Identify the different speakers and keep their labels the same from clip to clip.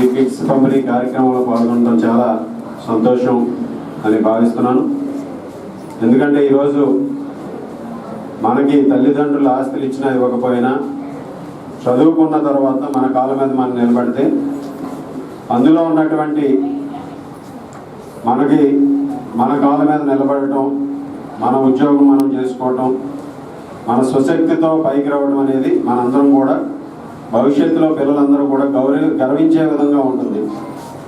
Speaker 1: ఈ కిట్స్ పంపిణీ కార్యక్రమంలో పాల్గొనడం చాలా సంతోషం అని భావిస్తున్నాను. ఎందుకంటే ఈరోజు మనకి తల్లిదండ్రులు ఆస్తులు ఇచ్చినా ఇవ్వకపోయినా చదువుకున్న తర్వాత మన కాళ్ళ మీద మనం నిలబడితే అందులో ఉన్నటువంటి మనకి మన కాళ్ళ మీద నిలబడటం మన ఉద్యోగం మనం చేసుకోవటం మన స్వశక్తితో పైకి రావడం అనేది మనందరం కూడా భవిష్యత్తులో పిల్లలందరూ కూడా గౌరవ గర్వించే విధంగా ఉంటుంది.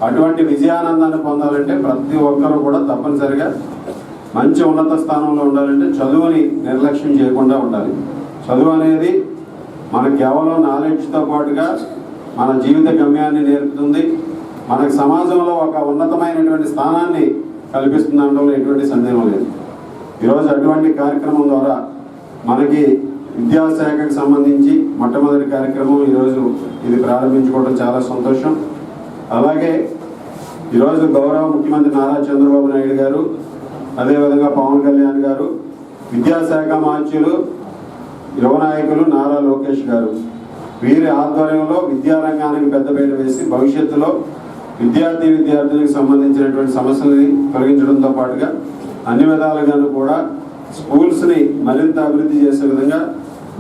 Speaker 1: అటువంటి విజయానందాన్ని పొందాలంటే ప్రతి ఒక్కరూ కూడా తప్పనిసరిగా మంచి ఉన్నత స్థానంలో ఉండాలంటే చదువుని నిర్లక్ష్యం చేయకుండా ఉండాలి. చదువు అనేది మనకు కేవలం నాలెడ్జ్తో పాటుగా మన జీవిత గమ్యాన్ని నేర్పుతుంది. మనకు సమాజంలో ఒక ఉన్నతమైనటువంటి స్థానాన్ని కల్పిస్తుంది అనడంలో ఎటువంటి సందేహం లేదు. ఈరోజు అటువంటి కార్యక్రమం ద్వారా మనకి విద్యాశాఖకు సంబంధించి మొట్టమొదటి కార్యక్రమం ఈరోజు ఇది ప్రారంభించుకోవడం చాలా సంతోషం. అలాగే ఈరోజు గౌరవ ముఖ్యమంత్రి నారా చంద్రబాబు నాయుడు గారు అదేవిధంగా పవన్ కళ్యాణ్ గారు విద్యాశాఖ మార్చులు యువ నాయకులు నారా లోకేష్ గారు. వీరి ఆధ్వర్యంలో విద్యారంగానికి పెద్దపీట వేసి భవిష్యత్తులో విద్యార్థి విద్యార్థులకు సంబంధించినటువంటి సమస్యలని తొలగించడంతో పాటుగా అన్ని విధాలుగాను కూడా స్కూల్స్ని మరింత అభివృద్ధి చేసే విధంగా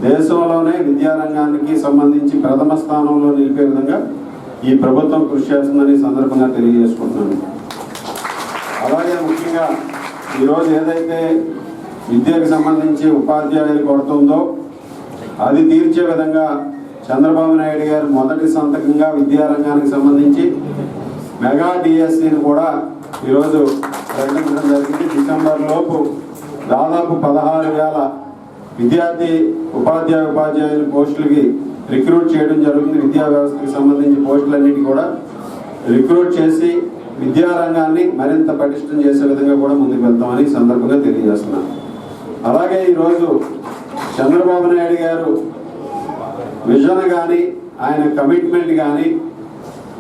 Speaker 1: దేశంలోనే విద్యారంగానికి సంబంధించి ప్రథమ స్థానంలో నిలిపే విధంగా ఈ ప్రభుత్వం కృషి చేస్తుందని సందర్భంగా తెలియజేసుకుంటున్నాను. అలాగే ముఖ్యంగా ఈరోజు ఏదైతే విద్యకు సంబంధించి ఉపాధ్యాయులు కొడుతుందో అది తీర్చే విధంగా చంద్రబాబు నాయుడు గారు మొదటి సంతకంగా విద్యారంగానికి సంబంధించి మెగా డిఎస్సిని కూడా ఈరోజు ప్రకటించడం జరిగింది. డిసెంబర్ లోపు దాదాపు పదహారు వేల విద్యార్థి ఉపాధ్యాయ ఉపాధ్యాయుల పోస్టులకి రిక్రూట్ చేయడం జరుగుతుంది. విద్యా వ్యవస్థకి సంబంధించి పోస్టులన్నిటి కూడా రిక్రూట్ చేసి విద్యారంగాన్ని మరింత పటిష్టం చేసే విధంగా కూడా ముందుకు వెళ్తామని సందర్భంగా తెలియజేస్తున్నాను. అలాగే ఈరోజు చంద్రబాబు నాయుడు గారు విజన్ కానీ ఆయన కమిట్మెంట్ కానీ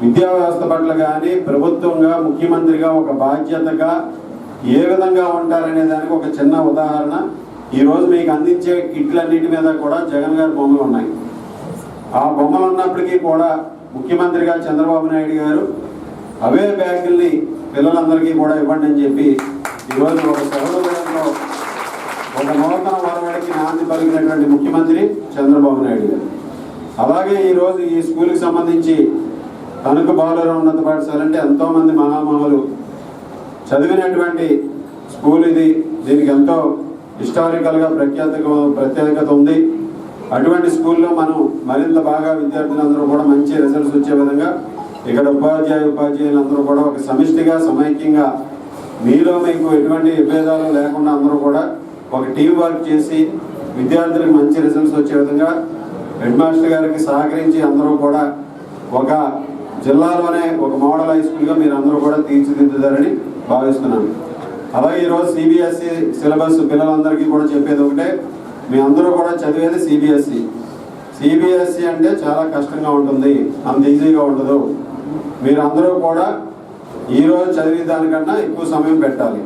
Speaker 1: విద్యా వ్యవస్థ పట్ల కానీ ప్రభుత్వంగా ముఖ్యమంత్రిగా ఒక బాధ్యతగా ఏ విధంగా ఉంటారనే దానికి ఒక చిన్న ఉదాహరణ ఈరోజు మీకు అందించే కిట్లన్నిటి మీద కూడా జగన్ గారి బొమ్మలు ఉన్నాయి. ఆ బొమ్మలు ఉన్నప్పటికీ కూడా ముఖ్యమంత్రిగా చంద్రబాబు నాయుడు గారు అవే బ్యాగుల్ని పిల్లలందరికీ కూడా ఇవ్వండి అని చెప్పి ఈరోజు ఒక సహోదరంలో ఒక నూతన వరవడికి నాంది పలికినటువంటి ముఖ్యమంత్రి చంద్రబాబు నాయుడు గారు. అలాగే ఈరోజు ఈ స్కూల్కి సంబంధించి తణుకు బాలుర ఉన్నత పాఠశాల అంటే ఎంతోమంది మహామహులు చదివినటువంటి స్కూల్ ఇది. దీనికి ఎంతో హిస్టారికల్గా ప్రఖ్యాత ప్రత్యేకత ఉంది. అటువంటి స్కూల్లో మనం మరింత బాగా విద్యార్థులందరూ కూడా మంచి రిజల్ట్స్ వచ్చే విధంగా ఇక్కడ ఉపాధ్యాయ ఉపాధ్యాయులందరూ కూడా ఒక సమిష్టిగా సమైక్యంగా మీలో మీకు ఎటువంటి విభేదాలు లేకుండా అందరూ కూడా ఒక టీం వర్క్ చేసి విద్యార్థులకు మంచి రిజల్ట్స్ వచ్చే విధంగా హెడ్ మాస్టర్ గారికి సహకరించి అందరూ కూడా ఒక జిల్లాలోనే ఒక మోడల్ హై స్కూల్గా మీరు అందరూ కూడా తీర్చిదిద్దుతారని భావిస్తున్నాను. అలాగే ఈరోజు సిబిఎస్ఈ సిలబస్ పిల్లలందరికీ కూడా చెప్పేది ఒకటే మీ అందరూ కూడా చదివేది సిబిఎస్ఈ సిబిఎస్ఈ అంటే చాలా కష్టంగా ఉంటుంది అంత ఈజీగా ఉండదు. మీరు అందరూ కూడా ఈరోజు చదివే దానికన్నా ఎక్కువ సమయం పెట్టాలి.